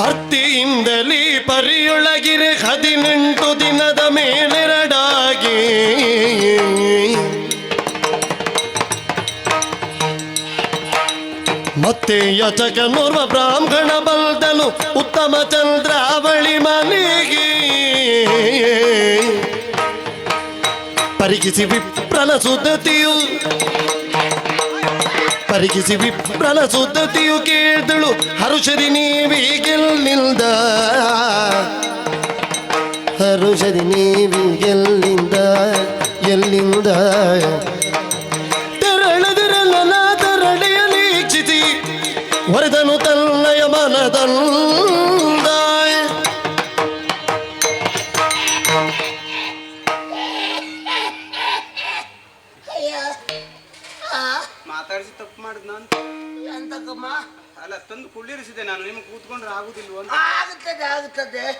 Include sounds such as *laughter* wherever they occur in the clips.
ಅರ್ತಿಯಿಂದಲೇ ಪರಿಯೊಳಗಿರೆ ಹದಿನೆಂಟು ದಿನದ ಮೇಲೆರಡಾಗಿ. ಮತ್ತೆ ಯಚಕನೋರ್ವ ಬ್ರಾಹ್ಮಣ ಬಲ್ದನು ಉತ್ತಮ ಚಂದ್ರಾವಳಿ ಮನೆಗೆ. ಪರಿಗಿಸಿ ವಿಪ್ರನ ಸುದ್ಧತಿಯು ಪರಿಗಿಸಿ ವಿಪ್ರನ ಸುದ್ದತಿಯು ಕೇಳಿದಳು ಹರುಷದಿ ನೀವಿಗೆಲ್ಲಿಂದ ಹರುಷದಿ ನೀವಿಗೆಲ್ಲಿಂದ ಎಲ್ಲಿಂದ? ತೆರಳದಿರಲ್ಲ ತೆರಳಿಯಲಿ ನೀಕ್ಷಿತಿ. ವರದನು ತನ್ನಯ ಮನದಂದ ತಂದು ಕುಳ್ಳಿರಿಸಿದೆ ನಾನು ನಿಮ್ಗೆ ಕೂತ್ಕೊಂಡ್ರೆ ಆಗುದಿಲ್ವ ಅಂತ. ಆಗುತ್ತದೆ ಆಗುತ್ತದೆ.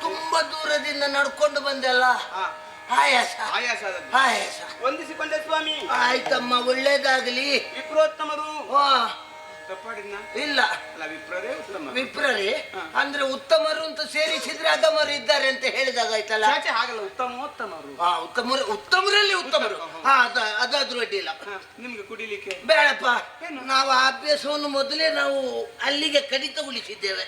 ತುಂಬಾ ದೂರದಿಂದ ನಡ್ಕೊಂಡು ಬಂದೆಲ್ಲ. ಹಾ, ಆಯಾಸ. ಆಯಾಸ ಆದದ್ದು. ಆಯಾಸ. ವಂದಿಸಿಕೊಂಡೆ ಸ್ವಾಮಿ. ಆಯ್ತಮ್ಮ ಒಳ್ಳೇದಾಗ್ಲಿ. ವಿಪ್ರೋತ್ತಮರು. ವಾ ತಪ್ಪಾಡಿದ್ನ ಇಲ್ಲ. ಅಲ್ಲ ವಿಪ್ರರೇ ಉತ್ತಮ. ವಿಪ್ರರಿ ಅಂದ್ರೆ ಉತ್ತಮರು ಅಂತ ಸೇರಿಸಿದ್ರೆ ಅದಮರು ಇದ್ದಾರೆ ಅಂತ ಹೇಳಿದಾಗಾಯ್ತಲ್ಲ? ಚಾಚೆ ಹಾಗಲ್ಲ ಉತ್ತಮೋತ್ತಮರು. ಹಾ ಉತ್ತಮರು ಉತ್ತಮರಲ್ಲಿ ಉತ್ತಮರು. ಉತ್ತಮ, ಹಾ ಅದ ಅದಾದ್ರೂ ಅಡ್ಡಿಲ್ಲ ನಿಮ್ಗೆ ಕುಡಿಲಿಕ್ಕೆ? ಬೇಡಪ್ಪ. ನಾವು ಆ ಅಭ್ಯಾಸವನ್ನು ಮೊದಲೇ ನಾವು ಅಲ್ಲಿಗೆ ಕಡಿತಗೊಳಿಸಿದ್ದೇವೆ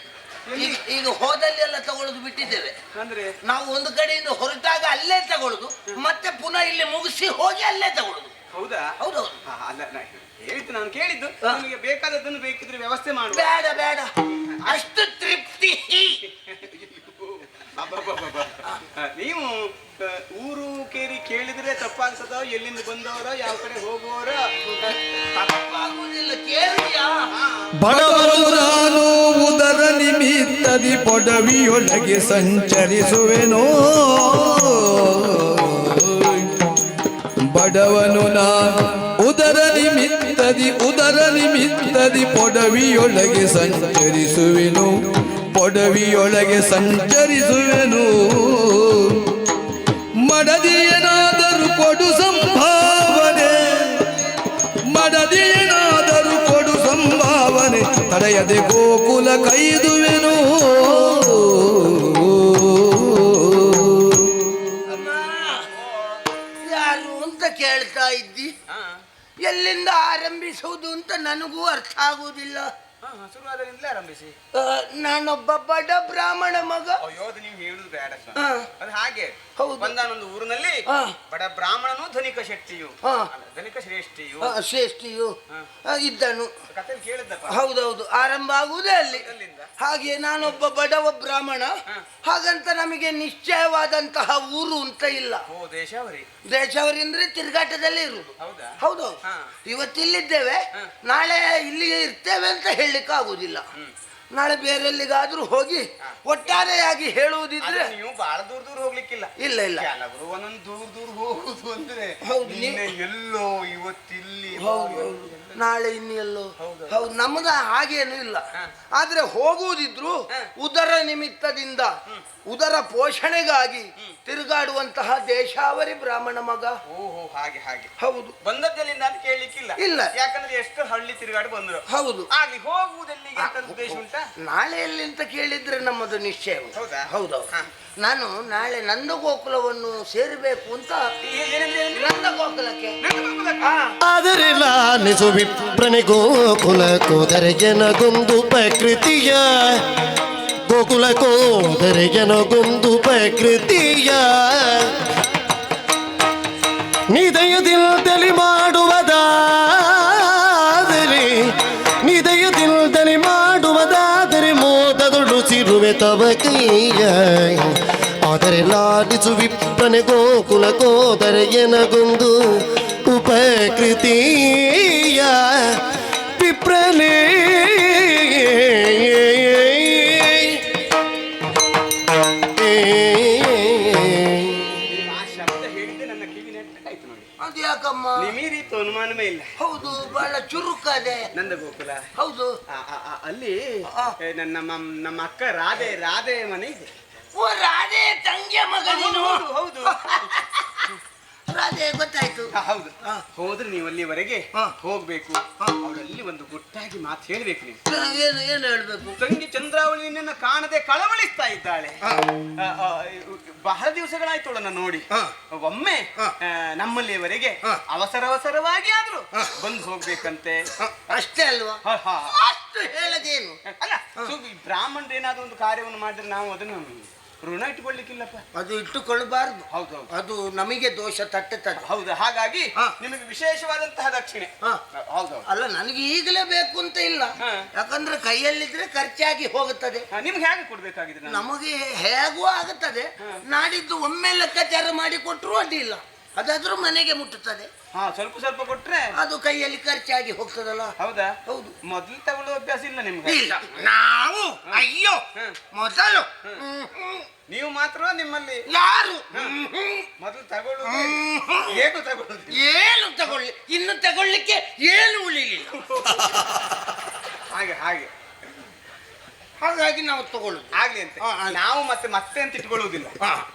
ಈಗ ಈಗ ಹೋದಲ್ಲಿ ಎಲ್ಲ ತಗೊಳ್ಳೋದು ಬಿಟ್ಟಿದ್ದೇವೆ. ಅಂದ್ರೆ? ನಾವು ಒಂದು ಕಡೆಯಿಂದ ಹೊರಟಾಗ ಅಲ್ಲೇ ತಗೊಳ್ಳೋದು ಮತ್ತೆ ಪುನಃ ಇಲ್ಲಿ ಮುಗಿಸಿ ಹೋಗಿ ಅಲ್ಲೇ ತಗೊಳ್ಳೋದು ಹೌದಾ? ಹೌದೌದು. ಅಲ್ಲ ನಾ ಹೇಳಿದ್ದು ನಾನು ಕೇಳಿದ್ದು. ನಿಮಗೆ ಬೇಕಾದದ್ದನ್ನು ಬೇಕಿದ್ರೆ ವ್ಯವಸ್ಥೆ ಮಾಡುವ. ಬೇಡ ಬೇಡ. ಅಷ್ಟು ತೃಪ್ತಿ. ನೀವು ಊರು ಕೇರಿ ಕೇಳಿದ್ರೆ ತಪ್ಪಾಗ್ಸದ ಎಲ್ಲಿಂದ ಬಂದವರ ಯಾವ ಕಡೆ ಹೋಗುವವರ ತಪ್ಪಾಗುವುದಿಲ್ಲ ಕೇಳಿಯಾ? ಬಡವರು ನಾನು ಉದರ ನಿಮಿತ್ತದಿ ಪೊಡವಿಯೊಳಗೆ ಸಂಚರಿಸುವೆನೋ? ಬಡವನು ನಾ ಉದರ ನಿಮಿತ್ತದಿ ಉದರ ನಿಮಿತ್ತದಿ, ಪೊಡವಿಯೊಳಗೆ ಸಂಚರಿಸುವೆನು. ಪೊಡವಿಯೊಳಗೆ ಸಂಚರಿಸುವೆನು. ಮಡದಿಯನಾದರೂ ಕೊಡು ಸಂಭಾವನೆ. ಮಡದಿಯನಾದರೂ ಕೊಡು ಸಂಭಾವನೆ. ತಡೆಯದೆ ಗೋಕುಲ ಕೈದುವೆನು. ಎಲ್ಲಿಂದ ಆರಂಭಿಸುವುದು ಅಂತ ನನಗೂ ಅರ್ಥ ಆಗುವುದಿಲ್ಲ. ಆರಂಭಿಸಿ. ಆ, ನಾನೊಬ್ಬ ಬಡ ಬ್ರಾಹ್ಮಣ ಮಗ. ಅಯ್ಯೋ ಅದು ನೀವು ಹೇಳುದು ಬೇಡ ಸ್ವಾಮಿ. ಹಾ. ಅದು ಹಾಗೆ. ಹೌದು. ಬಂದಾನೊಂದು ಊರಿನಲ್ಲಿ ಹಾ. ಬಡ ಬ್ರಾಹ್ಮಣನು ಧನಿಕ ಶೆಟ್ಟಿಯು ಹಾ. ಅಲ್ಲ, ಧನಿಕ ಶ್ರೇಷ್ಠಿಯು. ಆ, ಶ್ರೇಷ್ಠಿಯು. ಆ, ಇದ್ದನು. ಕತೆ ಕೇಳಿದ್ದಪ್ಪ. ಹೌದೌದು. ಆರಂಭ ಆಗುವುದೇ ಅಲ್ಲಿ. ಅಲ್ಲಿಂದ ಹಾಗೆ ನಾನೊಬ್ಬ ಬಡವ ಬ್ರಾಹ್ಮಣ. ಹಾಗಂತ ನಮಗೆ ನಿಶ್ಚಯವಾದಂತಹ ಊರು ಅಂತ ಇಲ್ಲ. ಓ ದೇಶಾವರಿ. ಅಂದ್ರೆ ತಿರುಗಾಟದಲ್ಲೇ ಇರುವುದು. ಹೌದಾ? ಹೌದೌದು. ಹಾ. ಇವತ್ತಿಲ್ಲಿದ್ದೇವೆ. ನಾಳೆ ಇಲ್ಲಿ ಇರ್ತೇವೆ ಅಂತ ಹೇಳಲಿಕ್ಕೆ ಆಗುದಿಲ್ಲ ನಾಳೆ ಬೇರೆಲ್ಲಿಗಾದ್ರೂ ಹೋಗಿ ಒಟ್ಟಾರೆಯಾಗಿ ಹೇಳುವುದಿದ್ರೆ ನೀವು ಬಹಳ ದೂರ ದೂರ ಹೋಗ್ಲಿಕ್ಕಿಲ್ಲ. ಇಲ್ಲ ಇಲ್ಲ. ಕೆಲವರು ಒಂದೊಂದು ದೂರ ದೂರ ಹೋಗುದು ಅಂದ್ರೆ ಎಲ್ಲೋ ಇವತ್ತಿಲ್ಲಿ. ನಾಳೆ ಇನ್ನೆಲ್ಲೋ. ಹೌದು. ಹೌದು ನಮ್ಮದ ಹಾಗೇನು ಇಲ್ಲ. ಆದರೆ ಹೋಗುವುದಿದ್ರು. ಉದರ ನಿಮಿತ್ತದಿಂದ ಉದರ ಪೋಷಣೆಗಾಗಿ ತಿರುಗಾಡುವಂತಹ ದೇಶಾವರಿ ಬ್ರಾಹ್ಮಣ ಮಗ. ಓಹೋ ಹಾಗೆ ಹಾಗೆ. ಹೌದು. ಬಂದದ್ದಲ್ಲಿ ನಾನು ಕೇಳಲಿಕ್ಕಿಲ್ಲ. ಇಲ್ಲ. ಯಾಕಂದ್ರೆ ಎಷ್ಟು ಹಳ್ಳಿ ತಿರುಗಾಡಿ ಬಂದ್ರು. ಹೌದು. ಹಾಗೆ ಹೋಗುವುದೆಲ್ಲಿಗೆ ಅಂತ ಉದ್ದೇಶ ಉಂಟಾ? ನಾಳೆ ಎಲ್ಲಿ ಅಂತ ಕೇಳಿದ್ರೆ ನಮ್ಮದು ನಿಶ್ಚಯ. ಹೌದಾ? ಹೌದೌದು. ನಾನು ನಾಳೆ ನಂದಗೋಕುಲವನ್ನು ಸೇರಬೇಕು ಅಂತ? ನಂದಗೋಕುಲಕ್ಕೆ. ಆದರೆ ಲಾಲಿಸು ವಿಪ್ರನೆ ಗೋಕುಲ ಕೋದರೆಗೆನಗೊಂದು ಪ್ರಕೃತಿಯ ಗೋಕುಲ ಕೋದರೆಗೆನಗೊಂದು ಪ್ರಕೃತಿಯ ನಿದಯದಿಲ್ದಲಿ ಮಾಡುವುದಾದರೆ ಲಾಲಿಸು ವಿಪ್ರನೆ ಗೋಕುಲ ಕೋದರೆಗೆನಗೊಂದು ಉಪಕೃತಿಯ ವಿಪ್ರನೇ. ಅನುಮಾನವೇ ಇಲ್ಲ. ಹೌದು ಬಹಳ ಚುರುಕಾದೆ. ನಂದ ಗೋಕುಲ ಹೌದು. ಆ, ಆ, ಆ, ಅಲ್ಲಿ ನನ್ನ ನಮ್ಮ ನಮ್ಮ ಅಕ್ಕ ರಾಧೆ ರಾಧೆ ಮನೆ ಇದೆ. ಓ ರಾಧೆ ತಂಗಿಯ ಮಗ ನೀನು ಹೌದು ಹೌದು. ಅದೇ ಗೊತ್ತಾಯ್ತು. ಹ, ಹೌದು. ಹಾ. ಹೋದ್ರೆ ನೀವು ಅಲ್ಲಿವರೆಗೆ ಹಾ. ಹೋಗ್ಬೇಕು. ಅವರಲ್ಲಿ ಒಂದು ಗುಟ್ಟಾಗಿ ಮಾತು ಹೇಳ್ಬೇಕು ನೀವು. ಏನು ಏನು ಹೇಳ್ಬೇಕು? ತಂಗಿ ಚಂದ್ರಾವಳಿ ನಿನ್ನನ್ನು ಕಾಣದೆ ಕಳವಳಿಸ್ತಾ ಇದ್ದಾಳೆ. ಹಾ. ಆ, ಆ, ಬಹಳ ದಿವಸಗಳಾಯ್ತು ಅವಳನ್ನ ನೋಡಿ. ಹಾ. ಒಮ್ಮೆ ನಮ್ಮಲ್ಲಿವರೆಗೆ ಆ, ನಮ್ಮಲ್ಲಿವರೆಗೆ ಹಾ. ಅವಸರ ಅವಸರವಾಗಿ ಆದ್ರೂ ಬಂದು ಹೋಗ್ಬೇಕಂತೆ. ಅಷ್ಟೇ ಅಲ್ವಾ? ಹ, ಹ. ಅಷ್ಟು ಹೇಳದೇನು? ಅಲ್ಲ ಬ್ರಾಹ್ಮಣರು ಏನಾದ್ರು ಒಂದು ಕಾರ್ಯವನ್ನು ಮಾಡಿದ್ರೆ ನಾವು ಅದನ್ನು ಋಣ ಇಟ್ಟುಕೊಳ್ಳಿಕ್ಕಿಲ್ಲಪ್ಪ ಅದು ಇಟ್ಟುಕೊಳ್ಳಬಾರದು. ಹೌದು ಹೌದು. ಅದು ನಮಗೆ ದೋಷ ತಟ್ಟುತ್ತದೆ. ಹೌದು ಹಾಗಾಗಿ ಹಾ. ನಿಮಗೆ ವಿಶೇಷವಾದಂತಹ ದಕ್ಷಿಣೆ. ಹಾ. ಹೌದು ಅಲ್ಲ ನನಗೆ ಈಗಲೇ ಬೇಕು ಅಂತ ಇಲ್ಲ. ಹಾ. ಯಾಕಂದ್ರೆ ಕೈಯಲ್ಲಿದ್ರೆ ಖರ್ಚಾಗಿ ಹೋಗುತ್ತದೆ. ನಿಮ್ಗೆ ಹೇಗೆ ಕೊಡ್ಬೇಕಾಗಿದೆ ನಾನು? ನಮಗೆ ಹೇಗೂ ಆಗುತ್ತದೆ. ನಾಡಿದ್ದು ಒಮ್ಮೆ ಲೆಕ್ಕಾಚಾರ ಮಾಡಿ ಕೊಟ್ಟರು ಅಡ್ಡಿಲ್ಲ ಅದಾದ್ರೂ ಮನೆಗೆ ಮುಟ್ಟುತ್ತದೆ. ಹಾ ಸ್ವಲ್ಪ ಸ್ವಲ್ಪ ಕೊಟ್ರೆ ಅದು ಕೈಯಲ್ಲಿ ಖರ್ಚಾಗಿ ಹೋಗ್ತದಲ್ಲ? ಹೌದಾ? ಹೌದು. ಮೊದಲು ತಗೊಳ್ಳೋ ಅಭ್ಯಾಸ ಇಲ್ಲ ನಿಮ್ಗೆ. ಇಲ್ಲ. ನಾವು ಅಯ್ಯೋ ಮೊದಲು. ನೀವು ಮಾತ್ರ ನಿಮ್ಮಲ್ಲಿ. ಯಾರು? ಮೊದಲು ತಗೊಳ್ಳೋದು ಏನು ತಗೊಳ್ಳೋದು? ಏನು ತಗೊಳ್ಳಿ? ಇನ್ನು ತಗೊಳ್ಳಿಕ್ಕೆ ಏನು ಉಳಿಲಿಲ್ಲ? *laughs* ಹಾಗೆ ಹಾಗೆ. ಹಾಗಾಗಿ ನಾವು ತಗೊಳ್ಳೋದು. ಆಗ್ಲಿ ಅಂತ. ಹಾ, ನಾವು ಮತ್ತೆ ಮತ್ತೆ ಅಂತ ಇಟ್ಕೊಳ್ಳುವುದಿಲ್ಲ.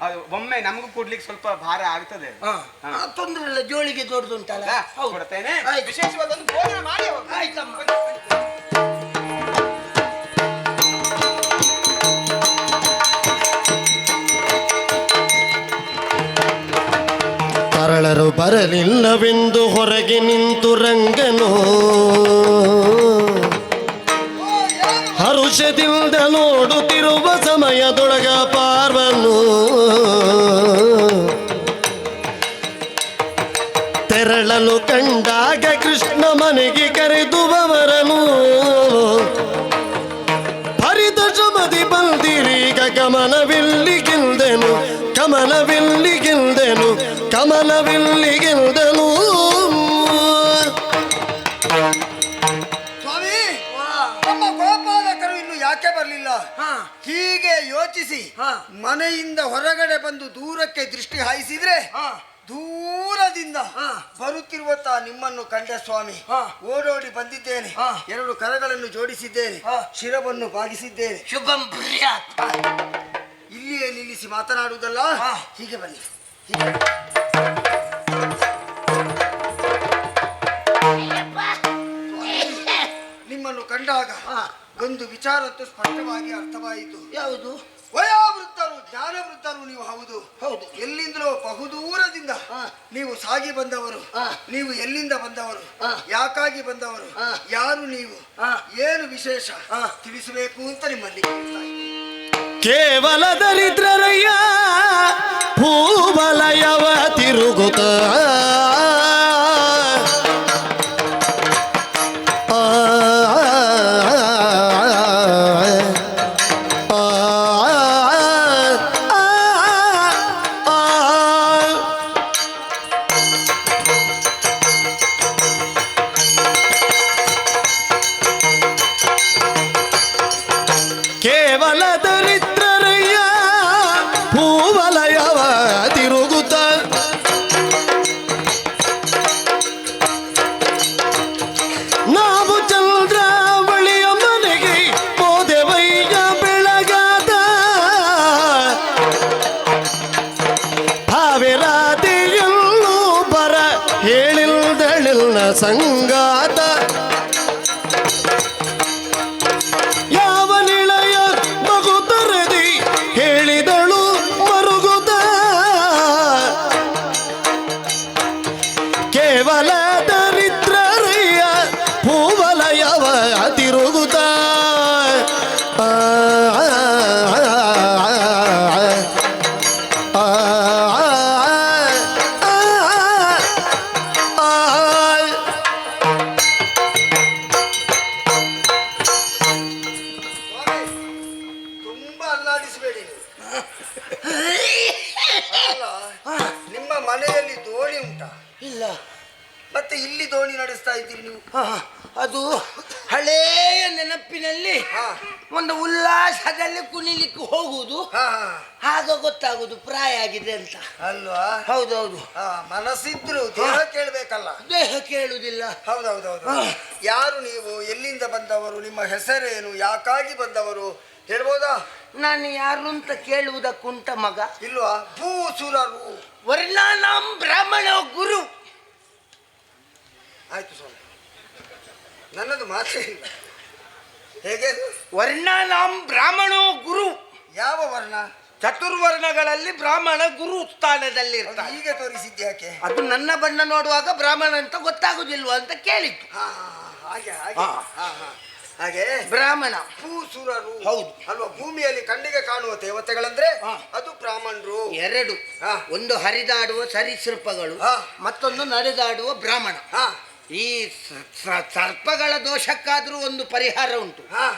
ಅದು ಒಮ್ಮೆ ನಮಗೂ ಕೊಡ್ಲಿಕ್ಕೆ ಸ್ವಲ್ಪ ಭಾರ ಆಗ್ತದೆ ತೊಂದ್ರೆ ಇಲ್ಲ ಜೋಳಿಗೆ ದೊಡ್ಡದುಂಟಲ್ಲ. ಕೊಡ್ತೇನೆ. ಆಯ್ತು. ವಿಶೇಷವಾದ ಒಂದು ಭೋಜನ ಮಾಡಿ ಆಯ್ತಮ್ಮ. ತರಳರು ಬರಲಿಲ್ಲವೆಂದು ಹೊರಗೆ ನಿಂತು ರಂಗನು. ಹರುಷದಿಂದ ನೋಡುತ್ತಿರುವ ಸಮಯದೊಳಗ ಪಾರ್ವನು ತೆರಳಲು ಕಂಡಾಗ ಕೃಷ್ಣ ಮನೆಗೆ ಕರೆದು ಬವರನು ಹರಿದಶಮದಿ ಬಂದಿರೀಗ ಕಮಲವಿಲ್ಲಿ ಗೆಲ್ದೆನು ಕಮಲವಿಲ್ಲಿ ಗೆಲ್ದೆನು ಕಮಲವಿಲ್ಲಿ ಹೀಗೆ ಯೋಚಿಸಿ ಹಾ. ಮನೆಯಿಂದ ಹೊರಗಡೆ ಬಂದು ದೂರಕ್ಕೆ ದೃಷ್ಟಿ ಹಾಯಿಸಿದ್ರೆ ಹಾ. ದೂರದಿಂದ ಹಾ. ಬರುತ್ತಿರುವತ್ತ ನಿಮ್ಮನ್ನು ಕಂಡ ಸ್ವಾಮಿ ಹಾ. ಓಡೋಡಿ ಬಂದಿದ್ದೇನೆ ಹಾ. ಎರಡು ಕರಗಳನ್ನು ಜೋಡಿಸಿದ್ದೇನೆ ಹಾ. ಶಿರವನ್ನು ಬಾಗಿಸಿದ್ದೇನೆ ಶುಭಂ ಇಲ್ಲಿಯೇ ನಿಲ್ಲಿಸಿ ಮಾತನಾಡುವುದಲ್ಲ. ಹೀಗೆ ಬನ್ನಿ ನಿಮ್ಮನ್ನು ಕಂಡಾಗ. ಒಂದು ವಿಚಾರತ್ತು ಸ್ಪಷ್ಟವಾಗಿ ಅರ್ಥವಾಯಿತು ಯಾವುದು ವಯೋವೃದ್ಧರು ಜ್ಞಾನ ವೃದ್ಧರು ನೀವು ಹೌದು ಹೌದು. ಎಲ್ಲಿಂದಲೋ ಬಹುದೂರದಿಂದ ಹಾ. ನೀವು ಸಾಗಿ ಬಂದವರು ಹಾ. ನೀವು ಎಲ್ಲಿಂದ ಬಂದವರು ಹಾ. ಯಾಕಾಗಿ ಬಂದವರು ಹಾ. ಯಾರು ನೀವು ಹಾ. ಏನು ವಿಶೇಷ ಹಾ. ತಿಳಿಸಬೇಕು ಅಂತ ನಿಮ್ಮಲ್ಲಿ ಕೇವಲ ದರಿದ್ರರಯ್ಯ ಭೂವಲಯವ ತಿರುಗುತ್ತ ಅಲ್ಲ ನಿಮ್ಮ ಮನೆಯಲ್ಲಿ ದೋಣಿ ಉಂಟಾ? ಇಲ್ಲ. ಮತ್ತೆ ಇಲ್ಲಿ ದೋಣಿ ನಡೆಸ್ತಾ ಇದ್ದೀರಿ ನೀವು? ಹಾ, ಅದು ಹಳೆಯ ನೆನಪಿನಲ್ಲಿ ಹಾ. ಒಂದು ಉಲ್ಲಾಸದಲ್ಲಿ ಕುಣಿಲಿಕ್ಕೆ ಹೋಗುವುದು. ಹಾ ಆಗ ಗೊತ್ತಾಗುದು ಪ್ರಾಯ ಆಗಿದೆ ಅಂತ. ಅಲ್ವಾ? ಹೌದೌದು. ಹಾ ಮನಸ್ಸಿದ್ರು ದೇಹ ಕೇಳ್ಬೇಕಲ್ಲ? ದೇಹ ಕೇಳುವುದಿಲ್ಲ. ಹೌದೌದೌದು. ಹಾ. ಯಾರು ನೀವು? ಎಲ್ಲಿಂದ ಬಂದವರು? ನಿಮ್ಮ ಹೆಸರೇನು? ಯಾಕಾಗಿ ಬಂದವರು? ಹೇಳ್ಬೋದಾ? ನಾನು ಯಾರು ಅಂತ ಕೇಳುವುದಕ್ಕುಂಟ ಮಗ. ಇಲ್ವಾ? ಭೂಸುರರು. ವರ್ಣಾನಾಂ ಬ್ರಾಹ್ಮಣ ಗುರು. ಆಯ್ತು ಸ್ವಾಮಿ. ನನ್ನದು ಮಾತೇ ಇಲ್ಲ. ಹೇಗೆ ವರ್ಣನಾಂ ಬ್ರಾಹ್ಮಣೋ ಗುರು. ಯಾವ ವರ್ಣ? ಚತುರ್ವರ್ಣಗಳಲ್ಲಿ ಬ್ರಾಹ್ಮಣ ಗುರು ಸ್ಥಾನದಲ್ಲಿ ಹೀಗೆ ತೋರಿಸಿದ್ದೆ ಯಾಕೆ? ಅದು ನನ್ನ ಬಣ್ಣ ನೋಡುವಾಗ ಬ್ರಾಹ್ಮಣ ಅಂತ ಗೊತ್ತಾಗುದಿಲ್ವಾ ಅಂತ ಕೇಳಿತ್ತು ಹಾ ಹಾಗೆ ಹಾಗೆ. ಹಾ ಹಾ. ಹಾಗೆ ಬ್ರಾಹ್ಮಣ ಭೂಸುರರು ಹೌದು. ಅಲ್ವಾ ಭೂಮಿಯಲ್ಲಿ ಕಣ್ಣಿಗೆ ಕಾಣುವ ದೇವತೆಗಳಂದ್ರೆ. ಅದು ಬ್ರಾಹ್ಮಣರು ಎರಡು. ಒಂದು ಹರಿದಾಡುವ ಸರೀಸೃಪಗಳು. ಮತ್ತೊಂದು ನಡೆದಾಡುವ ಬ್ರಾಹ್ಮಣ ಈ ಸರ್ಪಗಳ ದೋಷಕ್ಕಾದ್ರೂ ಒಂದು ಪರಿಹಾರ ಉಂಟು ಕರ್ಮಟನಾದ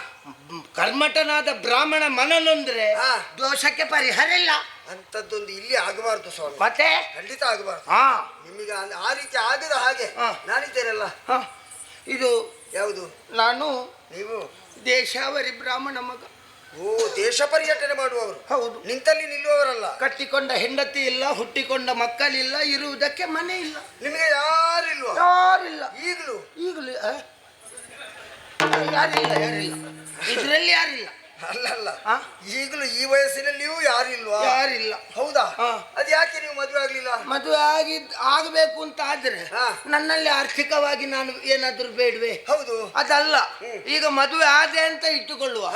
ಕರ್ಮಠನಾದ ಬ್ರಾಹ್ಮಣ ಮನನೊಂದ್ರೆ. ದೋಷಕ್ಕೆ ಪರಿಹಾರ ಇಲ್ಲ ಅಂತದ್ದೊಂದು ಇಲ್ಲಿ ಆಗಬಾರ್ದು ಸ್ವಾಮಿ ಮತ್ತೆ ಖಂಡಿತ ಆಗಬಾರ್ದು ಹಾ ನಿಮಗೆ ಆ- ಆ ರೀತಿ ಆಗದ ಹಾಗೆ ಹಾ. ನಾನಿದ್ದೇನಲ್ಲ ಹಾ. ಇದು ಯಾವುದು ನಾನು ನೀವು? ದೇಶಾವರಿ ಬ್ರಾಹ್ಮಣ ಮಗ. ಓ ದೇಶ ಪರ್ಯಟನೆ ಮಾಡುವವರು. ಹೌದು. ನಿಂತಲ್ಲಿ ನಿಲ್ಲುವವರಲ್ಲ? ಕಟ್ಟಿಕೊಂಡ ಹೆಂಡತಿ ಇಲ್ಲ ಹುಟ್ಟಿಕೊಂಡ ಮಕ್ಕಳಿಲ್ಲ ಇರುವುದಕ್ಕೆ ಮನೆ ಇಲ್ಲ. ನಿಮಗೆ ಯಾರಿಲ್ವ? ಯಾರಿಲ್ಲ. ಈಗಲೂ? ಈಗಲೂ? ಯಾರಿಲ್ಲ ಯಾರಿಲ್ಲ. ಇದರಲ್ಲಿ ಯಾರಿಲ್ಲ. ಅಲ್ಲಲ್ಲ? ಈಗಲೂ ಈ ವಯಸ್ಸಿನಲ್ಲಿಯೂ ಯಾರಿಲ್ವಾ? ಯಾರಿಲ್ಲ. ಹೌದಾ. ಅದ್ ಯಾಕೆ ನೀವು ಮದುವೆ ಆಗ್ಲಿಲ್ಲ? ಮದುವೆ ಆಗಿದ್ ಆಗಬೇಕು ಅಂತ ಆದ್ರೆ. ನನ್ನಲ್ಲಿ ಆರ್ಥಿಕವಾಗಿ ನಾನು ಏನಾದ್ರೂ ಬೇಡವೆ. ಹೌದು. ಅದಲ್ಲ ಈಗ ಮದುವೆ ಆದೆ ಅಂತ ಇಟ್ಟುಕೊಳ್ಳುವ.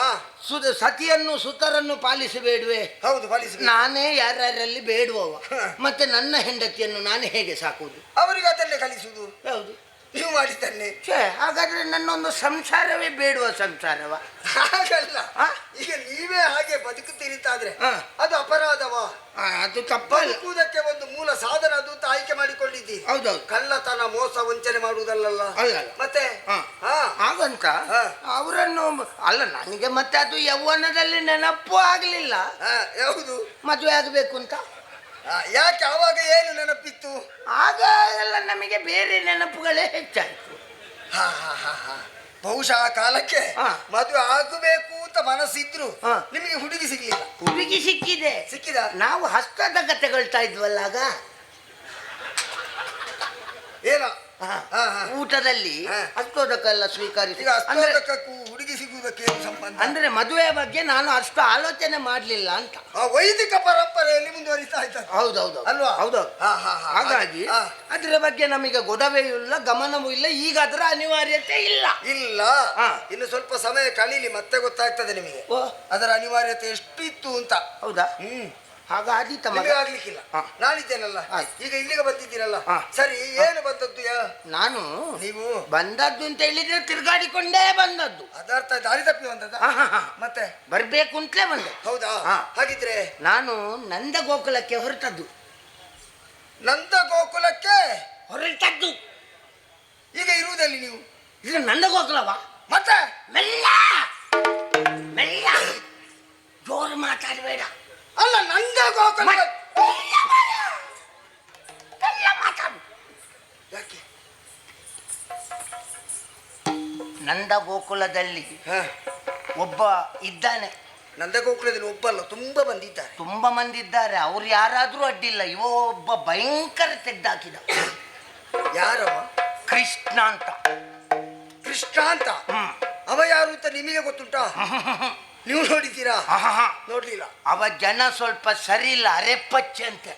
ಸತಿಯನ್ನು ಸುತರನ್ನು ಪಾಲಿಸಬೇಡುವೆ ಹೌದು ಪಾಲಿಸಿ ನಾನೇ ಯಾರ್ಯಾರಲ್ಲಿ ಬೇಡುವವ. ಮತ್ತೆ ನನ್ನ ಹೆಂಡತಿಯನ್ನು ನಾನು ಹೇಗೆ ಸಾಕುವುದು? ಅವರಿಗೆ ಅದನ್ನೇ ಕಲಿಸುವುದು. ಯಾವುದು ನೀವು ಮಾಡಿದ್ದನ್ನೇ ಛೇ ಹಾಗಾದ್ರೆ ನನ್ನೊಂದು ಸಂಸಾರವೇ ಬೇಡುವ ಸಂಸಾರವ? ಹಾಗಲ್ಲ? ಈಗ ನೀವೇ ಹಾಗೆ ಬದುಕುತ್ತೀರಿ ಅಂತಾದ್ರೆ ಅದು ಅಪರಾಧವ. ಅದು ತಪ್ಪಲ್ಲ. ಬದುಕುವುದಕ್ಕೆ ಒಂದು ಮೂಲ ಸಾಧನ ಅದು ಅಂತ ಆಯ್ಕೆ ಮಾಡಿಕೊಂಡಿದ್ದೀರಿ. ಹೌದೌದು. ಕಳ್ಳತನ ಮೋಸ ವಂಚನೆ ಮಾಡುವುದಲ್ಲಲ್ಲ. ಅಲ್ಲಲ್ಲ. ಮತ್ತೆ? ಹಾಗಂತ. ಅವರನ್ನು ಅಲ್ಲ ನನಗೆ ಮತ್ತೆ ಅದು ಯೌವನದಲ್ಲಿ ನೆನಪು ಆಗ್ಲಿಲ್ಲ. ಹೌದು ಯಾವುದು? ಮದುವೆ ಆಗಬೇಕು ಅಂತ? ಯಾಕೆ ಆವಾಗ ಏನು ನೆನಪಿತ್ತು ಆಗ ಎಲ್ಲ ನಮಗೆ ಬೇರೆ ನೆನಪುಗಳೇ ಹೆಚ್ಚಾಯ್ತು ಹಾ, ಹಾ, ಹಾ, ಹಾ. ಬಹುಶಃ ಆ ಕಾಲಕ್ಕೆ ಹಾ. ಮದುವೆ ಆಗಬೇಕು ಅಂತ ಮನಸ್ಸಿದ್ರು ಹಾ. ನಿಮಗೆ ಹುಡುಗಿ ಸಿಗ್ಲಿಲ್ಲ ಹುಡುಗಿ ಸಿಕ್ಕಿದೆ ಸಿಕ್ಕಿದ ನಾವು ಹಸ್ತದ ತಗೊಳ್ತಾ ಇದ್ವಲ್ಲ ಆಗ ಏನ ಹಾ. ಹಾ, ಹಾ. ಊಟದಲ್ಲಿ ಹಾ. ಹಸ್ತೋದಕ್ಕೆಲ್ಲ ಸ್ವೀಕರಿಸಿ ಈಗ ಅಂದ್ರೆ ಹುಡುಗಿ ಸಿಗುವುದಕ್ಕೆ ಏನು ಸಂಬಂಧ ಅಂದ್ರೆ ಮದುವೆ ಬಗ್ಗೆ ನಾನು ಅಷ್ಟು ಆಲೋಚನೆ ಮಾಡ್ಲಿಲ್ಲ ಅಂತ ಆ ವೈದಿಕ ಪರಂಪರೆಯಲ್ಲಿ ಹೌದೌದು ಅಲ್ವಾ? ಹೌದೌದು. ಹಾ, ಹಾ, ಹಾ. ಹಾಗಾಗಿ. ಅದರ ಬಗ್ಗೆ ನಮಗೆ ಗೊಡವೆಯೂ ಇಲ್ಲ ಗಮನವೂ ಇಲ್ಲ ಈಗ ಅದರ ಅನಿವಾರ್ಯತೆ ಇಲ್ಲ. ಇಲ್ಲ. ಹಾ. ಇನ್ನು ಸ್ವಲ್ಪ ಸಮಯ ಕಳೀಲಿ ಮತ್ತೆ ಗೊತ್ತಾಗ್ತದೆ ನಿಮಗೆ. ಅದರ ಅನಿವಾರ್ಯತೆ ಎಷ್ಟು ಇತ್ತು ಅಂತ. ಹೌದಾ? ಹ್ಮ್. ಹಾಗಾದೀತ ಮಗ. ನಿಮಗೆ ಆಗ್ಲಿಕ್ಕಿಲ್ಲ. ಹಾ. ನಾನಿದ್ದೇನಲ್ಲ. ಆಯ್ತು. ಈಗ ಇಲ್ಲಿಗೆ ಬಂದಿದ್ದೀರಲ್ಲ. ಹಾ. ಸರಿ ಏನು ಬಂದದ್ದು ಯಾ- ನಾನು ನೀವು? ಬಂದದ್ದು ಅಂತ ಹೇಳಿದ್ರೆ ತಿರುಗಾಡಿಕೊಂಡೇ ಬಂದದ್ದು. ಅದರ್ಥ ದಾರಿ ತಪ್ಪಿ ಬಂದದ. ಮತ್ತೆ? ಬರ್ಬೇಕು ಅಂತಲೇ ಬಂದೆ. ಹೌದಾ? ಹಾ. ಹಾಗಿದ್ರೆ? ನಾನು ನಂದ ಗೋಕುಲಕ್ಕೆ ಹೊರಟದ್ದು. ನಂದ ಗೋಕುಲಕ್ಕೆ ಹೊರಟದ್ದು. ಈಗ ಇರುವುದಲ್ಲಿ ನೀವು? ಇದು ನಂದ ಗೋಕುಲವಾ ಮತ್ತೆ? ಮೆಲ್ಲ! ಮೆಲ್ಲ! ಜೋರು ಮಾತಾಡಬೇಡ. ಅಲ್ಲ ನಂದ ಗೋಕುಲ ಮಾತಾಡು ಯಾಕೆ? ನಂದ ಗೋಕುಲದಲ್ಲಿ ಹಾ. ಒಬ್ಬ ಇದ್ದಾನೆ. ನಂದ ಗೋಕುಲದಲ್ಲಿ ಒಬ್ಬಲ್ಲ ತುಂಬಾ ಬಂದಿದ್ದಾರೆ ತುಂಬಾ ಮಂದಿ ಇದ್ದಾರೆ ಅವ್ರು ಯಾರಾದ್ರೂ ಅಡ್ಡಿಲ್ಲ. ಇವ ಒಬ್ಬ ಭಯಂಕರ ತೆಗ್ದಾಕಿದ. ಯಾರವ? ಕೃಷ್ಣ ಅಂತ. ಕೃಷ್ಣ ಅಂತ? ಹ್ಮ್. ಅವ ಯಾರು ಅಂತ ನಿಮಗೆ ಗೊತ್ತುಂಟಾ? ನೀವು ನೋಡಿದ್ದೀರಾ ಹಾ ನೋಡ್ಲಿಲ್ಲ. ಅವ ಜನ ಸ್ವಲ್ಪ ಸರಿ ಇಲ್ಲ ಅರೆಪ್ಪಚ್ಚೆ ಅಂತೆ.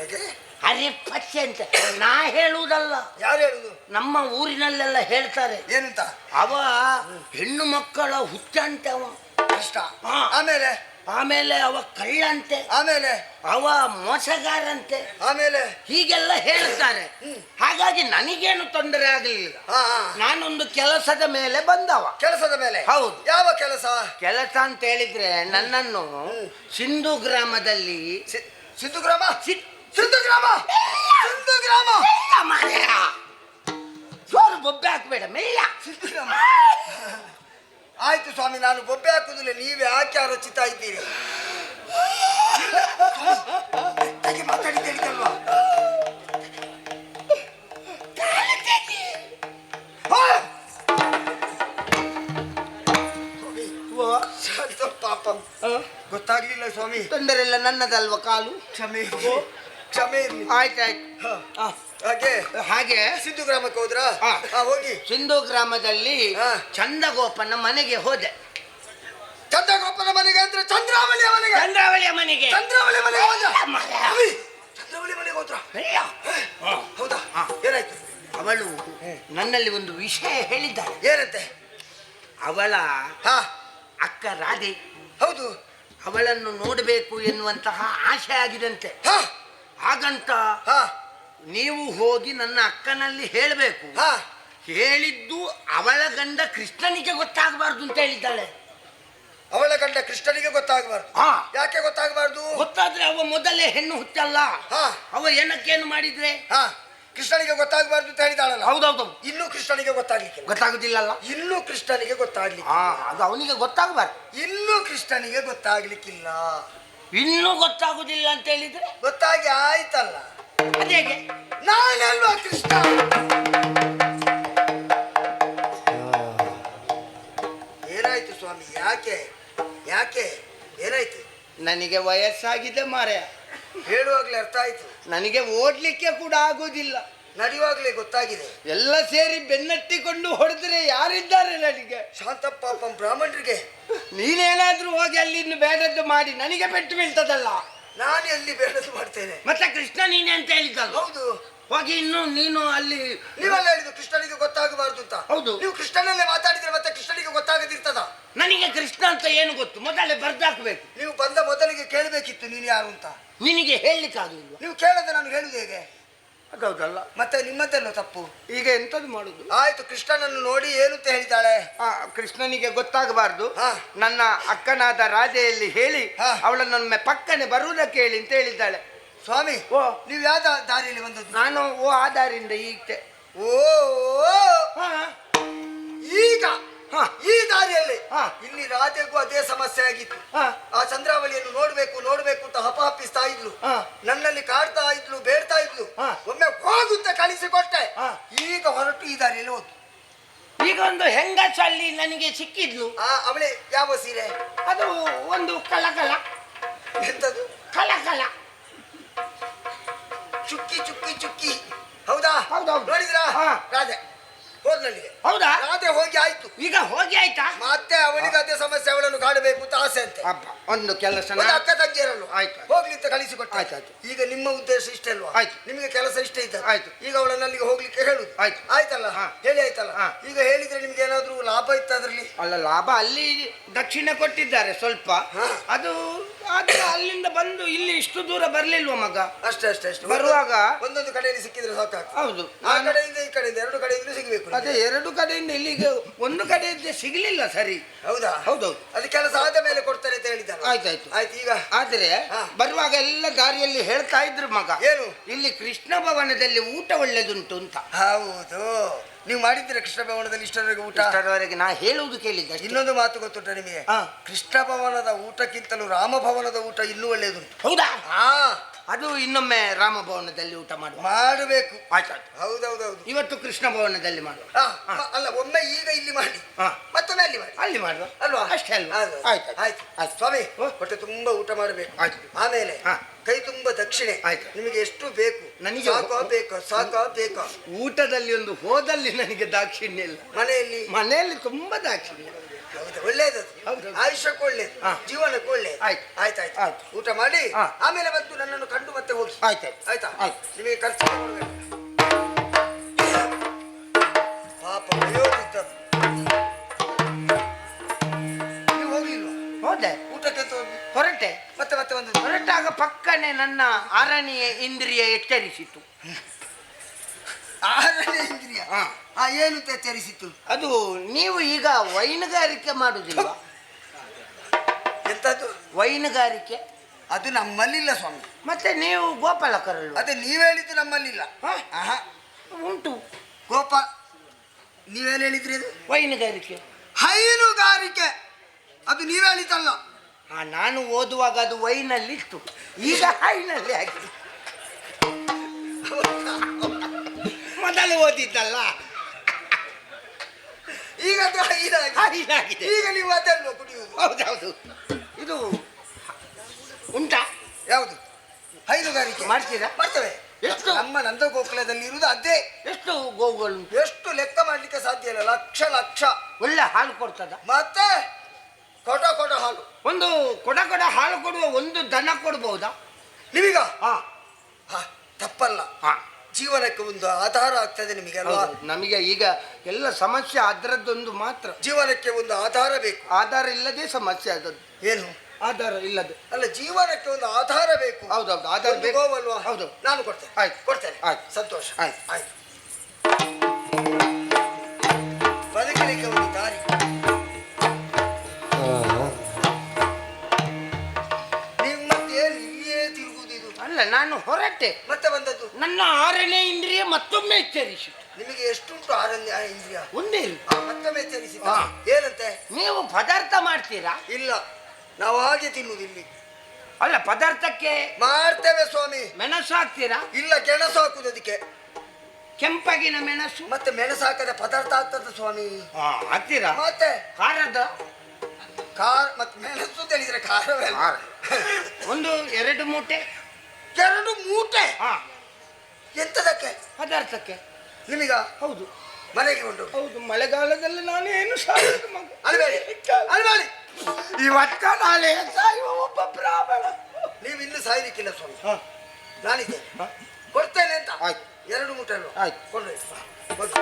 ಅರೆ ಅರೆಪ್ಪಚ್ಚೆ ಅಂತೆ. ನಾ ಹೇಳುವುದಲ್ಲ. ಯಾರು ಹೇಳುದು? ನಮ್ಮ ಊರಿನಲ್ಲೆಲ್ಲ ಹೇಳ್ತಾರೆ. ಏನಂತ? ಅವ ಹೆಣ್ಣು ಮಕ್ಕಳ ಹುಚ್ಚಂತೆ ಅವ. ಇಷ್ಟ. ಆಮೇಲೆ? ಆಮೇಲೆ ಅವ ಕಳ್ಳಂತೆ ಆಮೇಲೆ? ಅವ ಮೋಸಗಾರಂತೆ. ಆಮೇಲೆ? ಹೀಗೆಲ್ಲ ಹೇಳ್ತಾರೆ. ಹಾಗಾಗಿ ನನಗೇನು ತೊಂದರೆ ಆಗಲಿಲ್ಲ. ನಾನೊಂದು ಕೆಲಸದ ಮೇಲೆ ಬಂದವ. ಕೆಲಸದ ಮೇಲೆ? ಹೌದು. ಯಾವ ಕೆಲಸ? ಕೆಲಸ ಅಂತ ಹೇಳಿದ್ರೆ ನನ್ನನ್ನು ಸಿಂಧು ಗ್ರಾಮದಲ್ಲಿ ಸಿಂಧು ಗ್ರಾಮ? ಸಿಂಧು ಗ್ರಾಮ? ಸಿಂಧು ಗ್ರಾಮ? ಸೋರು ಬೊಬ್ಬೆ ಹಾಕ್ಬೇಡ ಮೆಲ್ಲ. ಸಿಂಧು ಗ್ರಾಮ? ಆಯ್ತು ಸ್ವಾಮಿ ನಾನು ಬೊಬ್ಬೆ ಹಾಕುದಿಲ್ಲ ನೀವೇ ಯಾಕೆ ಆರೋಚಿತಾ ಇದ್ದೀರಿ. ಪಾಪ. ಗೊತ್ತಾಗ್ಲಿಲ್ಲ ಸ್ವಾಮಿ. ತೊಂದರೆಲ್ಲ ನನ್ನದಲ್ವ ಕಾಲು? ಕ್ಷಮೆ. ಕ್ಷಮೆ ಇರ್ಲಿ ಆಯ್ತಾಯ್ತು ಹ. ಹಾಗೆ. ಹಾಗೆ. ಸಿದ್ದು ಗ್ರಾಮಕ್ಕೆ ಹೋದ್ರಾ? ಹಾ. ಹಾ ಹೋಗಿ. ಸಿಂಧು ಗ್ರಾಮದಲ್ಲಿ ಹಾ. ಚಂದಗೋಪನ ಮನೆಗೆ ಹೋದೆ. ಚಂದ್ರಗೋಪನ ಮನೆಗೆ ಅಂದ್ರೆ ಚಂದ್ರಾವಳಿಯ ಮನೆಗೆ? ಚಂದ್ರಾವಳಿಯ ಮನೆಗೆ. ಚಂದ್ರಾವಳಿ ಮನೆಗೆ ಹೋದ ಚಂದ್ರಾವಳಿ ಅವಿ, ಚಂದ್ರವಳಿ ಮನೆಗೆ ಹೋದ್ರ? ಅಯ್ಯ. ಹೌದಾ? ಏನಾಯ್ತು? ಅವಳು ನನ್ನಲ್ಲಿ ಒಂದು ವಿಷಯ ಹೇಳಿದ್ದಾಳೆ. ಏನಂತೆ? ಅವಳ ಹಾ. ಅಕ್ಕ ರಾಧೆ. ಹೌದು. ಅವಳನ್ನು ನೋಡಬೇಕು ಎನ್ನುವಂತಹ ಆಸೆ ಆಗಿದಂತೆ. ಹಾ. ಹಾಗಂತ ಹಾ. ನೀವು ಹೋಗಿ ನನ್ನ ಅಕ್ಕನಲ್ಲಿ ಹೇಳಬೇಕು. ಹಾ. ಹೇಳಿದ್ದು ಅವಳ ಗಂಡ ಕೃಷ್ಣನಿಗೆ ಗೊತ್ತಾಗಬಾರ್ದು ಅಂತ ಹೇಳಿದ್ದಾಳೆ. ಅವಳ ಗಂಡ ಕೃಷ್ಣನಿಗೆ ಗೊತ್ತಾಗಬಾರ್ದು. ಹಾ. ಯಾಕೆ ಗೊತ್ತಾಗಬಾರ್ದು? ಗೊತ್ತಾದ್ರೆ ಅವ ಮೊದಲೇ ಹೆಣ್ಣು ಹುಟ್ಟಲ್ಲ. ಹಾ. ಅವ ಏನಕ್ಕೇನು ಮಾಡಿದ್ರೆ? ಹಾ. ಕೃಷ್ಣನಿಗೆ ಗೊತ್ತಾಗಬಾರ್ದು ಅಂತ ಹೇಳಿದಾಳಲ್ಲ ಹೌದೌದು. ಇಲ್ಲೂ ಕೃಷ್ಣನಿಗೆ ಗೊತ್ತಾಗ್ಲಿಕ್ಕೆ ಗೊತ್ತಾಗುದಿಲ್ಲಲ್ಲ. ಇಲ್ಲೂ ಕೃಷ್ಣನಿಗೆ ಗೊತ್ತಾಗ್ಲಿಕ್ಕೆ ಹಾ ಅದು ಅವನಿಗೆ ಗೊತ್ತಾಗಬಾರ್ದು. ಇಲ್ಲೂ ಕೃಷ್ಣನಿಗೆ ಗೊತ್ತಾಗ್ಲಿಕ್ಕಿಲ್ಲ. ಇನ್ನೂ ಗೊತ್ತಾಗುದಿಲ್ಲ ಅಂತ ಹೇಳಿದ್ರೆ? ಗೊತ್ತಾಗಿ ಆಯ್ತಲ್ಲ. ಅದೇಗೆ ನಾನಲ್ವಾ ಕೃಷ್ಣ? ಏನಾಯ್ತು ಸ್ವಾಮಿ? ಯಾಕೆ? ಯಾಕೆ? ಏನಾಯ್ತು? ನನಗೆ ವಯಸ್ಸಾಗಿದೆ ಮಾರ್ಯ ಹೇಳುವಾಗ್ಲೇ ಅರ್ಥ ಆಯ್ತು. ನನಗೆ ಓದ್ಲಿಕ್ಕೆ ಕೂಡ ಆಗುದಿಲ್ಲ. ನಡೆಯುವಾಗ್ಲೇ ಗೊತ್ತಾಗಿದೆ. ಎಲ್ಲ ಸೇರಿ ಬೆನ್ನಟ್ಟಿಕೊಂಡು ಹೊಡೆದ್ರೆ ಯಾರಿದ್ದಾರೆ ನನಗೆ? ಶಾಂತಪ್ಪ ಬ್ರಾಹ್ಮಣರಿಗೆ. ನೀನೇನಾದ್ರೂ ಹೋಗಿ ಅಲ್ಲಿ ಇನ್ನು ಬೇಡದ್ದು ಮಾಡಿ ನನಗೆ ಪೆಟ್ಟು ಬೀಳ್ತದಲ್ಲ? ನಾನು ಅಲ್ಲಿ ಬೇಡದ್ದು ಮಾಡ್ತೇನೆ. ಮತ್ತೆ ಕೃಷ್ಣ ನೀನೆ ಅಂತ ಹೇಳಿದ್ದಲ್ಲ ಹೌದು. ಹೋಗಿ ಇನ್ನು ನೀನು ಅಲ್ಲಿ ನೀವೆಲ್ಲ ಹೇಳಿದ್ರು ಕೃಷ್ಣನಿಗೆ ಗೊತ್ತಾಗಬಾರ್ದು ಅಂತ. ಹೌದು. ನೀವು ಕೃಷ್ಣನಲ್ಲೇ ಮಾತಾಡಿದ್ರೆ ಮತ್ತೆ ಕೃಷ್ಣನಿಗೆ ಗೊತ್ತಾಗದಿರ್ತದ? ನನಗೆ ಕೃಷ್ಣ ಅಂತ ಏನು ಗೊತ್ತು? ಮೊದಲೇ ಬರ್ದಾಕ್ಬೇಕು. ನೀವು ಬಂದ ಮೊದಲಿಗೆ ಕೇಳಬೇಕಿತ್ತು ನೀನು ಯಾರು ಅಂತ. ನಿನಗೆ ಹೇಳಲಿಕ್ಕಾಗಲಿಲ್ಲ ನೀವು ಕೇಳದೆ ನಾನು ಹೇಳುದು ಹೇಗೆ? ಅದೌದಲ್ಲ ಮತ್ತೆ ನಿಮ್ಮದೆಲ್ಲ ತಪ್ಪು. ಈಗ ಎಂತದ್ದು ಮಾಡುದು? ಆಯ್ತು ಕೃಷ್ಣನನ್ನು ನೋಡಿ ಏನು ಅಂತ ಹೇಳಿದ್ದಾಳೆ? ಆ, ಕೃಷ್ಣನಿಗೆ ಗೊತ್ತಾಗಬಾರ್ದು. ಹಾ. ನನ್ನ ಅಕ್ಕನಾದ ರಾಜೆಯಲ್ಲಿ ಹೇಳಿ ಹಾ. ಅವಳನ್ನೊಮ್ಮೆ ಪಕ್ಕನೆ ಬರುವುದಕ್ಕೆ ಹೇಳಿ ಅಂತ ಹೇಳಿದ್ದಾಳೆ. ಸ್ವಾಮಿ ಓ. ನೀವು ಯಾವ ದಾ- ದಾರಿಯಲ್ಲಿ ಬಂದದ್ದು? ನಾನು ಓ ಆಧಾರಿಂದ ಈಗ ಓ ಈಗ ಹಾ. ಈ ದಾರಿಯಲ್ಲಿ. ಇಲ್ಲಿ ರಾಜಗೂ ಅದೇ ಸಮಸ್ಯೆ ಆಗಿತ್ತು. ಆ ಚಂದ್ರಾವಳಿಯನ್ನು ನೋಡ್ಬೇಕು ನೋಡ್ಬೇಕು ಅಂತ ಹಪಹಪಿಸ್ತಾ ಇದ್ಲು. ನನ್ನಲ್ಲಿ ಕಾಡ್ತಾ ಇದ್ಲು ಬೇಡ್ತಾ ಇದ್ಲು. ಒಮ್ಮೆ ಹೋಗುತ್ತ ಕಳಿಸಿಕೊಟ್ಟೆ. ಈಗ ಹೊರಟು ಈ ದಾರಿಯಲ್ಲಿ ಹೋದ್ ಈಗ ಒಂದು ಹೆಂಗಸು ಅಲ್ಲಿ ನನಗೆ ಸಿಕ್ಕಿದ್ಲು ಅವಳೆ ಯಾವ ಸೀರೆ ಅದು ಒಂದು ಕಲಕಲ ಎಂತದು ಕಲಕಲ ಚುಕ್ಕಿ ಚುಕ್ಕಿ ಚುಕ್ಕಿ ಹೌದಾ ಹೌದೌದು. ನೋಡಿದ್ರಾ ಹಾ. ಹೋದ್ನಲ್ಲಿಗೆ ಹೌದಾ? ಆದ್ರೆ ಹೋಗಿ ಆಯ್ತು. ಈಗ ಹೋಗಿ ಆಯ್ತಾ? ಮತ್ತೆ ಅವನಿಗೆ ಅದೇ ಸಮಸ್ಯೆ ಅವಳನ್ನು ಕಾಡಬೇಕು ಅಂತ ಆಸೆ ಅಂತೆ. ಅಬ್ಬ ಒಂದು ಕೆಲಸ ಒಂದು ಅಕ್ಕ ತಂಗಿಯರಲ್ವ ಆಯ್ತು. ಹೋಗ್ಲಿ ಅಂತ ಕಳಿಸಿಕೊಟ್ಟೆ. ಆಯ್ತು, ಆಯ್ತು. ಈಗ ನಿಮ್ಮ ಉದ್ದೇಶ ಇಷ್ಟ ಅಲ್ವಾ? ಆಯ್ತು. ನಿಮಗೆ ಕೆಲಸ ಇಷ್ಟ ಇತ್ತು ಆಯ್ತು. ಈಗ ಅವಳನ್ನ ಅಲ್ಲಿಗೆ ಹೋಗ್ಲಿಕ್ಕೆ ಹೇಳುದು. ಆಯ್ತು. ಆಯ್ತಲ್ಲ. ಹೇಳಿ ಆಯ್ತಲ್ಲ. ಈಗ ಹೇಳಿದ್ರೆ ನಿಮ್ಗೆ ಏನಾದ್ರೂ ಲಾಭ ಇತ್ತು ಅದ್ರಲ್ಲಿ? ಅಲ್ಲ ಲಾಭ ಅಲ್ಲಿ ದಕ್ಷಿಣ ಕೊಟ್ಟಿದ್ದಾರೆ ಸ್ವಲ್ಪ. ಅದು ಆದ್ರೆ ಅಲ್ಲಿಂದ ಬಂದು ಇಲ್ಲಿ ಇಷ್ಟು ದೂರ ಬರ್ಲಿಲ್ವ ಮಗ? ಅಷ್ಟೇ ಅಷ್ಟೇ ಅಷ್ಟೇ. ಬರುವಾಗ? ಒಂದೊಂದು ಕಡೆಯಲ್ಲಿ ಸಿಕ್ಕಿದ್ರೆ ಸಾಕಾಗ್ತದೆ. ಹೌದು. ಆ ಕಡೆಯಿಂದ ಈ ಕಡೆಯಿಂದ ಎರಡು ಕಡೆಯಿಂದ ಸಿಗಬೇಕು ಅದೇ ಎರಡು ಕಡೆಯಿಂದ ಇಲ್ಲಿಗೆ ಒಂದು ಕಡೆಯಿಂದ ಸಿಗಲಿಲ್ಲ ಸರಿ. ಹೌದಾ? ಹೌದೌದು ಅದು ಕೆಲಸ ಆದ ಮೇಲೆ ಕೊಡ್ತಾರೆ ಅಂತ ಹೇಳಿದ ಆಯ್ತಾಯ್ತು ಆಯ್ತು. ಈಗ? ಆದ್ರೆ. ಬರುವಾಗ ಎಲ್ಲ ದಾರಿಯಲ್ಲಿ ಹೇಳ್ತಾ ಇದ್ರು ಮಗ. ಏನು? ಇಲ್ಲಿ ಕೃಷ್ಣ ಭವನದಲ್ಲಿ ಊಟ ಒಳ್ಳೇದುಂಟು ಅಂತ. ಹೌದು. ನೀವು ಮಾಡಿದ್ದೀರಾ ಕೃಷ್ಣ ಭವನದಲ್ಲಿ ಇಷ್ಟರವರೆಗೆ ಊಟ? ಇಷ್ಟರವರೆಗೆ ನಾ ಹೇಳುವುದು ಕೇಳಿದ್ದೆ ಅಷ್ಟೇ. ಇನ್ನೊಂದು ಮಾತು ಗೊತ್ತುಂಟ ನಿಮಗೆ? ಹಾ. ಕೃಷ್ಣ ಭವನದ ಊಟಕ್ಕಿಂತಲೂ ರಾಮಭವನದ ಊಟ ಇನ್ನೂ ಒಳ್ಳೆಯದುಂಟು. ಹೌದಾ? ಹಾ ಅದು ಇನ್ನೊಮ್ಮೆ ರಾಮಭವನದಲ್ಲಿ ಊಟ ಮಾಡುವ. ಮಾಡಬೇಕು. ಆಯ್ತಾಯ್ತು ಹೌದೌದೌದು. ಇವತ್ತು ಕೃಷ್ಣ ಭವನದಲ್ಲಿ ಮಾಡುವ. ಹಾ, ಅಲ್ಲ ಒಮ್ಮೆ ಈಗ ಇಲ್ಲಿ ಮಾಡಿ. ಹಾ. ಮತ್ತೊಮ್ಮೆ ಅಲ್ಲಿ ಮಾಡಿ. ಅಲ್ಲಿ ಮಾಡುವ. ಅಲ್ವಾ? ಅಷ್ಟೇ ಅಲ್ವಾ? ಹೌದು. ಆಯ್ತು ಆಯ್ತು. ಆಯ್ತು. ಸ್ವಾಮಿ. ಹೊಟ್ಟೆ ತುಂಬಾ ಊಟ ಮಾಡಬೇಕು. ಆಯ್ತು. ಆಮೇಲೆ ಹಾ. ಕೈ ತುಂಬ ದಕ್ಷಿಣೆ. ಆಯ್ತು. ನಿಮಗೆ ಎಷ್ಟು ಬೇಕು? ನನಗೆ ಸಾಕಾ ಬೇಕಾ? ಸಾಕಾ ಬೇಕಾ? ಊಟದಲ್ಲಿ ಒಂದು ಹೋದಲ್ಲಿ ನನಗೆ ದಾಕ್ಷಿಣ್ಯ ಇಲ್ಲ. ಮನೆಯಲ್ಲಿ? ಮನೆಯಲ್ಲಿ ತುಂಬಾ ದಾಕ್ಷಿಣ್ಯ ಹೌದು ಒಳ್ಳೇದು ಹೌದು. ಆಯುಷ್ಯಕ್ಕೆ ಒಳ್ಳೇದು. ಜೀವನಕ್ಕೆ ಒಳ್ಳೇದು. ಆಯ್ತು. ಆಯ್ತು ಆಯ್ತು. ಊಟ ಮಾಡಿ ಆಮೇಲೆ ಬಂದು ನನ್ನನ್ನು ಕಂಡು ಮತ್ತೆ ಹೋಗಿ. ಆಯ್ತು ಆಯ್ತಾ. ಆಯ್ತು. ನಿಮಗೆ ಖರ್ಚು ಹೊರಟಾಗ ಪಕ್ಕನೆ ನನ್ನ ಆರನೆಯ ಇಂದ್ರಿಯ ಎಚ್ಚರಿಸಿತು. ಆರನೇ ಇಂದ್ರಿಯ? ಹಾ. ಆ ಏನು ಅಂತ ಎಚ್ಚರಿಸಿತ್ತು ಅದು ನೀವು ಈಗ ವೈನುಗಾರಿಕೆ ಮಾಡುವುದಿಲ್ಲ ಎಂತದ್ದು? ವೈನುಗಾರಿಕೆ. ಅದು ನಮ್ಮಲ್ಲಿಲ್ಲ ಸ್ವಾಮಿ. ಮತ್ತೆ ನೀವು ಗೋಪಾಲಕರಲ್ವ? ಅದೇ ನೀವು ಹೇಳಿದ್ದು ನಮ್ಮಲ್ಲಿಲ್ಲ? ಆಹಾ. ಉಂಟು. ಗೋಪ ನೀವೇನು ಹೇಳಿದ್ರಿ ಅದು? ವೈನುಗಾರಿಕೆ. ಹೈನುಗಾರಿಕೆ. ಅದು ನೀವು ಹೇಳಿದ್ದಲ್ಲ. ಆ ನಾನು ಓದುವಾಗ ಅದು ವೈನಲ್ಲಿ ಇತ್ತು ಈಗ ಹೈನಲ್ಲಿ ಆಗಿದೆ. ಮೊದಲು ಓದಿದ್ದಲ್ಲ. ಈಗ ಅದು ಹೈನಾಗಿ ಹೈನಾಗಿದೆ ಈಗ ನೀವು ಅದನ್ನು ಕುಡಿಯುವುದು ಹೌದೌದು ಇದು ಉಂಟಾ? ಯಾವುದು? ಹೈನುಗಾರಿಕೆ. ಮಾಡ್ತೀರಾ? ಮಾಡ್ತೇವೆ. ಎಷ್ಟು? ನಮ್ಮ ನಂದ ಗೋಕುಲದಲ್ಲಿ ಇರುವುದು ಅದೇ. ಎಷ್ಟು ಗೋವುಗಳು ಎಷ್ಟು ಲೆಕ್ಕ ಮಾಡ್ಲಿಕ್ಕೆ ಸಾಧ್ಯ ಇಲ್ಲ. ಲಕ್ಷ ಲಕ್ಷ. ಒಳ್ಳೆ ಹಾಲು ಕೊಡ್ತದ? ಮತ್ತೆ? ಕೊಡ ಕೊಡ ಹಾಲು. ಒಂದು ಕೊಡ ಕೊಡ ಹಾಲು ಕೊಡುವ ಒಂದು ದನ ಕೊಡ್ಬಹುದಾ ನಿಮೀಗ? ಹಾ ಹಾ ತಪ್ಪಲ್ಲ. ಹಾ. ಜೀವನಕ್ಕೆ ಒಂದು ಆಧಾರ ಆಗ್ತದೆ ನಿಮಗೆ ಅಲ್ವಾ? ನಮಗೆ ಈಗ ಎಲ್ಲ ಸಮಸ್ಯೆ ಅದರದ್ದೊಂದು ಮಾತ್ರ. ಜೀವನಕ್ಕೆ ಒಂದು ಆಧಾರ ಬೇಕು. ಆಧಾರ ಇಲ್ಲದೆ ಸಮಸ್ಯೆ ಅದದ್ದು ಏನು? ಆಧಾರ ಇಲ್ಲದೆ ಅಲ್ಲ ಜೀವನಕ್ಕೆ ಒಂದು ಆಧಾರ ಬೇಕು. ಹೌದೌದು ಆಧಾರ ಬೇಕು. ಅಲ್ವಾ ಹೌದು. ನಾನು ಕೊಡ್ತೇನೆ. ಆಯ್ತು. ಕೊಡ್ತೇನೆ. ಆಯ್ತು. ಸಂತೋಷ. ಆಯ್ತು. ಆಯ್ತು. ಅಲ್ಲ ನಾನು ಹೊರಟೆ. ಮತ್ತೆ ಬಂದದ್ದು? ನನ್ನ ಆರನೇ ಇಂದ್ರಿಯ ಮತ್ತೊಮ್ಮೆ ಎಚ್ಚರಿಸಿ ನಿಮಗೆ ಎಷ್ಟುಂಟು ಆರನೇ ಇಂದ್ರಿಯ? ಒಂದೇ ಇಲ್ಲ. ಆ, ಮತ್ತೊಮ್ಮೆ ಎಚ್ಚರಿಸಿ ಹಾ. ಏನಂತೆ? ನೀವು ಪದಾರ್ಥ ಮಾಡ್ತೀರಾ? ಇಲ್ಲ. ನಾವು ಹಾಗೆ ತಿನ್ನುವುದು ಇಲ್ಲಿ. ಅಲ್ಲ ಪದಾರ್ಥಕ್ಕೆ ಮಾಡ್ತೇವೆ ಸ್ವಾಮಿ. ಮೆಣಸು ಹಾಕ್ತೀರಾ? ಇಲ್ಲ ಗೆಣಸು ಹಾಕುದು ಅದಕ್ಕೆ. ಕೆಂಪಗಿನ ಮೆಣಸು? ಮತ್ತೆ ಮೆಣಸು ಹಾಕದ ಪದಾರ್ಥ ಆಗ್ತದ ಸ್ವಾಮಿ. ಹಾ ಹಾಕ್ತೀರಾ? ಮತ್ತೆ? ಖಾರದ? ಖಾರ ಮತ್ತೆ ಮೆಣಸು ತಿಳಿದ್ರೆ ಖಾರವೇ ಅಲ್ಲ. ಒಂದು ಎರಡು ಮೂಟೆ? ಎರಡು ಮೂಟೆ. ಹಾ. ಎಂತದಕ್ಕೆ ಪದಾರ್ಥಕ್ಕೆ. ನಿಮಗ ಹೌದು. ಮನೆಗೆ ಉಂಟು. ಹೌದು ಮಳೆಗಾಲದಲ್ಲಿ ನಾನೇನು ಏನು ಮಗ? ಅಲ್ಬೇಡಿ ಅಲ್ಬೇಡಿ. ಇವತ್ತ ನಾಳೆ ಸಾಯುವ ಒಬ್ಬ ಬ್ರಾಹ್ಮಣ. ನೀವು ಇನ್ನು ಸಾಯ್ಲಿಕ್ಕಿಲ್ಲ ಸ್ವಾಮಿ. ಹಾ. ನಾನಿದ್ದೇನೆ ಹಾ. ಕೊಡ್ತೇನೆ ಅಂತ. ಆಯ್ತು. ಎರಡು ಮೂಟೆ ಅಲ್ವಾ ಆಯ್ತು. ಕೊಡ್ರಿ. ಕೊಡು.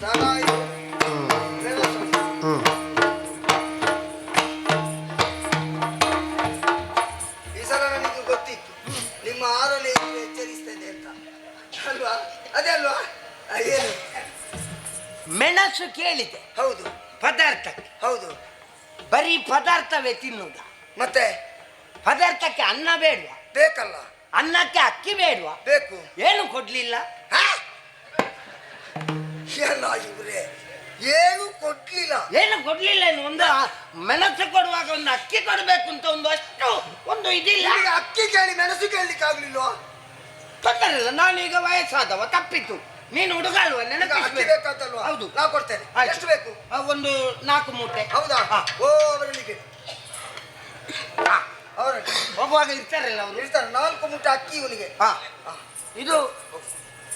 ಸಾಕಾಯ್ತು. ಮೆಣಸು ಕೇಳಿದೆ. ಹೌದು. ಪದಾರ್ಥಕ್ಕೆ. ಹೌದು. ಬರೀ ಪದಾರ್ಥವೇ ತಿನ್ನುವುದ. ಮತ್ತೆ? ಪದಾರ್ಥಕ್ಕೆ ಅನ್ನ ಬೇಡವಾ? ಬೇಕಲ್ಲ. ಅನ್ನಕ್ಕೆ ಅಕ್ಕಿ ಬೇಡವಾ? ಬೇಕು. ಏನು ಕೊಡ್ಲಿಲ್ಲ? ಎಲ್ಲ ಇವ್ರೆ. ಏನು ಕೊಡ್ಲಿಲ್ಲ. ಏನು ಕೊಡ್ಲಿಲ್ಲ ಏನು? ಒಂದು ಆ- ಮೆಣಸು ಕೊಡುವಾಗ ಒಂದು ಅಕ್ಕಿ ಕೊಡಬೇಕು ಅಂತ ಒಂದು ಅಷ್ಟು ಒಂದು ಇದಿಲ್ಲ. ನಿಮಗೆ ಅಕ್ಕಿ ಕೇಳಿ ಮೆಣಸು ಕೇಳಲಿಕ್ಕೆ ಆಗ್ಲಿಲ್ವಾ ತೊಂದರೆ ಇಲ್ಲ. ನಾನೀಗ ವಯಸ್ಸಾದವ ತಪ್ಪಿತು. ನೀನು ಹುಡುಗ ಅಲ್ವಾ? ಅಕ್ಕಿ ನೆನಪಿಸ್ಬೇಕು ಬೇಕಾತಲ್ವಾ? ಹೌದು. ನಾ ಕೊಡ್ತೇನೆ. ಆಯ್ತು. ಎಷ್ಟು ಬೇಕು? ಆ, ಒಂದು ನಾಲ್ಕು ಮೂಟೆ. ಹೌದಾ? ಹಾ. ಓ ಅವರಲ್ಲಿಗೆ. ಅವರು ಹೋಗುವಾಗ ಇರ್ತಾರಲ್ಲ ಅವರು? ಇರ್ತಾರೆ. ನಾಲ್ಕು ಮುಟ್ಟ ಅಕ್ಕಿ ಇವನಿಗೆ. ಹಾ. ಇದು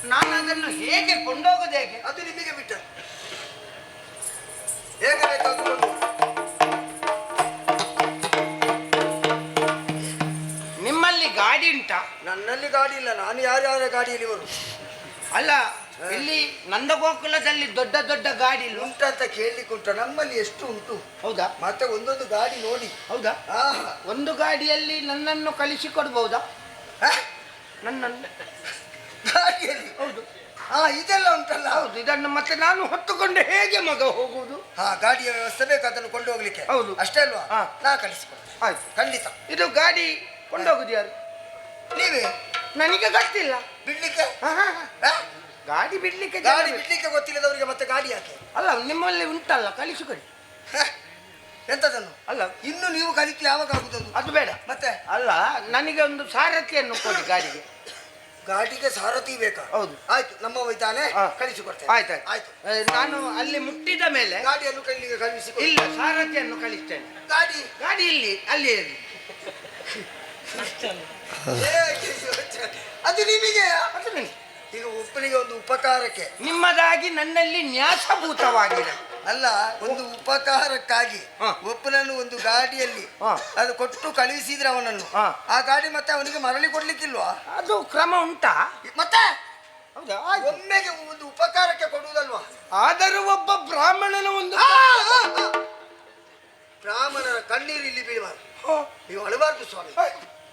ನಾನು ಅದನ್ನು ಹೇಗೆ ಕೊಂಡೋಗೋದು ಹೇಗೆ? ಅದು ನಿಮಗೆ ಬಿಟ್ಟ. ಹೇಗೆ ಬೇಕಾದ್ರು ನಿಮ್ಮಲ್ಲಿ ಗಾಡಿ ಉಂಟಾ? ನನ್ನಲ್ಲಿ ಗಾಡಿ ಇಲ್ಲ. ನಾನು ಯಾರ್ಯಾರ ಗಾಡಿಯಲ್ಲಿ ಬರು ಅಲ್ಲ ಇಲ್ಲಿ ನಂದಗೋಕುಲದಲ್ಲಿ ದೊಡ್ಡ ದೊಡ್ಡ ಗಾಡಿ ಉಂಟಂತ ಕೇಳಲಿಕ್ಕೆ ಉಂಟು ನಮ್ಮಲ್ಲಿ ಎಷ್ಟು ಉಂಟು ಹೌದಾ? ಮತ್ತೆ ಒಂದೊಂದು ಗಾಡಿ ನೋಡಿ. ಹೌದಾ. ಒಂದು ಗಾಡಿಯಲ್ಲಿ ನನ್ನನ್ನು ಕಳಿಸಿ ಕೊಡ್ಬಹುದಾ ನನ್ನನ್ನು. ಗಾಡಿಯಲ್ಲಿ? ಹೌದು. ಹಾ ಇದೆಲ್ಲ ಉಂಟಲ್ಲ? ಹೌದು ಇದನ್ನು ಮತ್ತೆ ನಾನು ಹೊತ್ತುಕೊಂಡು ಹೇಗೆ ಮಗ ಹೋಗುವುದು? ಹಾ ಗಾಡಿಯ ವ್ಯವಸ್ಥೆ ಬೇಕು ಅದನ್ನು ಕೊಂಡು ಹೋಗ್ಲಿಕ್ಕೆ ಹೌದು. ಅಷ್ಟೇ ಅಲ್ವಾ? ಹಾ. ನಾ ಕಳಿಸಿಕೊಡ್ತೇನೆ. ಆಯ್ತು. ಖಂಡಿತ. ಇದು ಗಾಡಿ ಕೊಂಡೋಗುದು ಯಾರು? ನೀವೇ? ನನಗೆ ಗೊತ್ತಿಲ್ಲ. ಬಿಡ್ಲಿಕ್ಕೆ? ಹಾ, ಹಾ, ಹಾ. ಹಾ? ಗಾಡಿ ಬಿಡ್ಲಿಕ್ಕೆ ಜನ ಗಾಡಿ ಬೇಕು. ಬಿಡ್ಲಿಕ್ಕೆ ಗೊತ್ತಿಲ್ಲದವರಿಗೆ ಮತ್ತೆ ಗಾಡಿ ಯಾಕೆ? ಅಲ್ಲ ನಿಮ್ಮಲ್ಲಿ ಉಂಟಲ್ಲ ಕಳಿಸಿಕೊಡಿ ಕೊಡಿ ಎಂತದನ್ನು? ಅಲ್ಲ. ಇನ್ನು ನೀವು ಕಲಿಕೆ ಯಾವಾಗ ಆಗುದದು? ಅದು ಬೇಡ. ಮತ್ತೆ? ಅಲ್ಲ ನನಗೆ ಒಂದು ಸಾರಥಿಯನ್ನು ಕೊಡಿ ಗಾಡಿಗೆ. ಗಾಡಿಗೆ ಸಾರಥಿ ಬೇಕಾ? ಹೌದು. ಆಯ್ತು ನಮ್ಮ ವೈತಾನೆ ಕಳಿಸಿ ಕೊಡ್ತೇನೆ. ಆಯ್ತು. ಆಯ್ತು ನಾನು ಅಲ್ಲಿ ಮುಟ್ಟಿದ ಮೇಲೆ ಗಾಡಿಯನ್ನು ಕೈಲಿಗೆ ಕಳಿಸಿ ಇಲ್ಲ ಸಾರಥಿಯನ್ನು ಕಳಿಸ್ತೇನೆ. ಗಾಡಿ? ಗಾಡಿ ಇಲ್ಲಿ ಅಲ್ಲಿ ಇರಲಿ? ಅದು ನಿಮಗೆ? ಅದು ನನಗೆ. ಈಗ ಒಬ್ಬನಿಗೆ ಒಂದು ಉಪಕಾರಕ್ಕೆ. ನಿಮ್ಮದಾಗಿ ನನ್ನಲ್ಲಿ ನ್ಯಾಸಭೂತವಾಗಿದೆ. ಅಲ್ಲ ಒಂದು ಉಪಕಾರಕ್ಕಾಗಿ. ಒಬ್ಬನನ್ನು ಒಂದು ಗಾಡಿಯಲ್ಲಿ. ಅದು ಕೊಟ್ಟು ಕಳುಹಿಸಿದ್ರೆ ಅವನನ್ನು. ಆ ಗಾಡಿ ಮತ್ತೆ ಅವನಿಗೆ ಮರಳಿ ಕೊಡ್ಲಿಕ್ಕಿಲ್ವಾ? ಅದು ಕ್ರಮ ಉಂಟಾ? ಮತ್ತೆ? ಹೌದಾ? ಒಮ್ಮೆಗೆ ಒಂದು ಉಪಕಾರಕ್ಕೆ ಕೊಡುವುದಲ್ವಾ? ಆದರೂ ಒಬ್ಬ ಬ್ರಾಹ್ಮಣನ ಒಂದು ಬ್ರಾಹ್ಮಣನ ಕಣ್ಣೀರು ಇಲ್ಲಿ ಬೀಳಬಾರ್ದು ನೀವು ಅಳಬಾರ್ದು ಸ್ವಾಮಿ.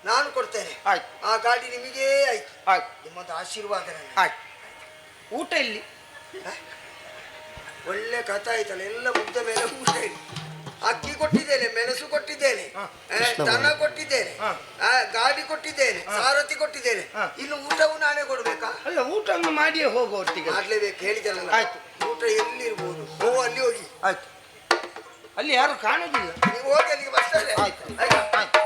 ನಾನು ಕೊಡ್ತೇನೆ. ಆಯ್ತು. ಆ ಗಾಡಿ ನಿಮಗೆ ಆಯ್ತು. ಆಯ್ತು. ನಿಮ್ಮದು ಆಶೀರ್ವಾದ ನನಗೆ. ಆಯ್ತು. ಊಟ ಇಲ್ಲಿ ಒಳ್ಳೆ ಕಥೆ ಆಯ್ತಲ್ಲ ಎಲ್ಲ ಮುಗ್ದ ಮೇಲೆ ಊಟ ಇಲ್ಲಿ ಅಕ್ಕಿ ಕೊಟ್ಟಿದ್ದೇನೆ ಮೆಣಸು ಕೊಟ್ಟಿದ್ದೇನೆ ಹಾ. ಆ, ದನ ಕೊಟ್ಟಿದ್ದೇನೆ ಹಾ. ಆ, ಗಾಡಿ ಕೊಟ್ಟಿದ್ದೇನೆ ಸಾರಥಿ ಕೊಟ್ಟಿದ್ದೇನೆ. ಹಾ. ಇನ್ನು ಊಟವು ನಾನೇ ಕೊಡ್ಬೇಕಾ? ಅಲ್ಲ ಊಟವನ್ನು ಮಾಡಿಯೇ ಹೋಗು ಒಟ್ಟಿಗೆ. ಮಾಡ್ಲೇಬೇಕು ಹೇಳಿದಲ್ಲ ಆಯ್ತು. ಊಟ ಎಲ್ಲಿರ್ಬೋದು? ಓ ಅಲ್ಲಿ ಹೋಗಿ. ಆಯ್ತು. ಅಲ್ಲಿ ಯಾರು ಕಾಣೋದಿಲ್ಲ. ನೀವು ಹೋಗಿ ಅಲ್ಲಿಗೆ ಬರ್ತಾರೆ ಆಯ್ತು. ಆಯ್ತಾ.